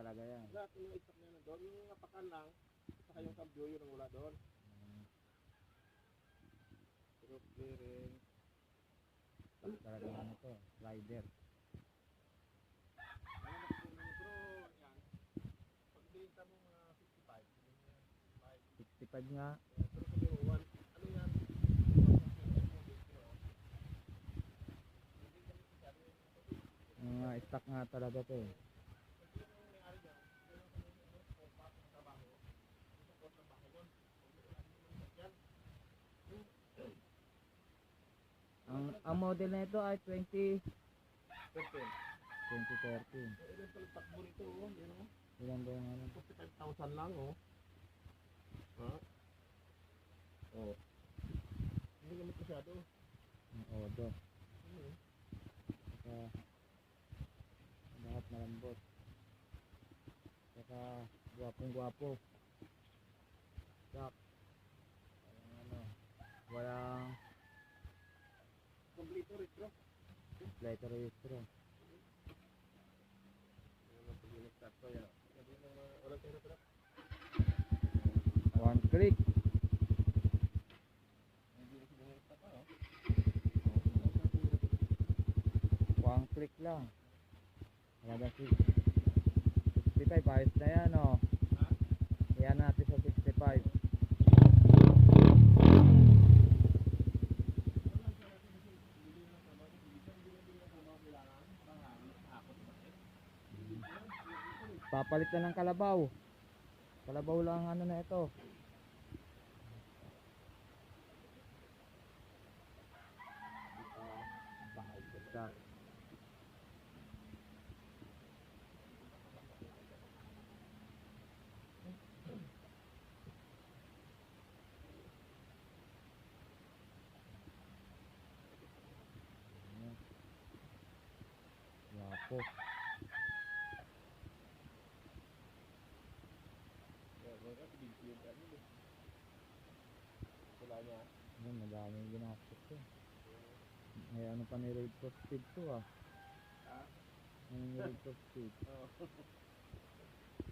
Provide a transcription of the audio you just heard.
talaga yan. Lahat yung itak na yun doon, yung apakan lang, saka yung kabyo yun ang wala doon. Mm, Pero bearing, talaga ano to, slider. ano na pero yan, pag mo mga 55, yun yan, 65 nga. Pero ano yan, Mga stock nga talaga to eh. Ang, model na ito ay 20, 15. 2013. Ilan pala takbo nito, oh, yun oh. Ilan ba yung ano? 45,000 lang, oh. Ha? Oh. Hindi gamit masyado. Ang odo. Hmm. Saka lahat malambot. Saka gwapong gwapo. Sak. Walang ano. Walang Kompleto retro. letter registro. Ano na pag in-start ko, yan. Sabi mo, mga walang pera pala. One click. One click lang. Talaga si 65. Ayos na yan oh. Ha? Yan natin sa 65. Papalit na ng kalabaw. Kalabaw lang ang ano na ito. Yapo. Big yun, ano, eh. Wala niya. Ayun, madaming ginastos ko. May ano pa ni Raid for Speed to ah. Ha? May Raid for Speed. Oo.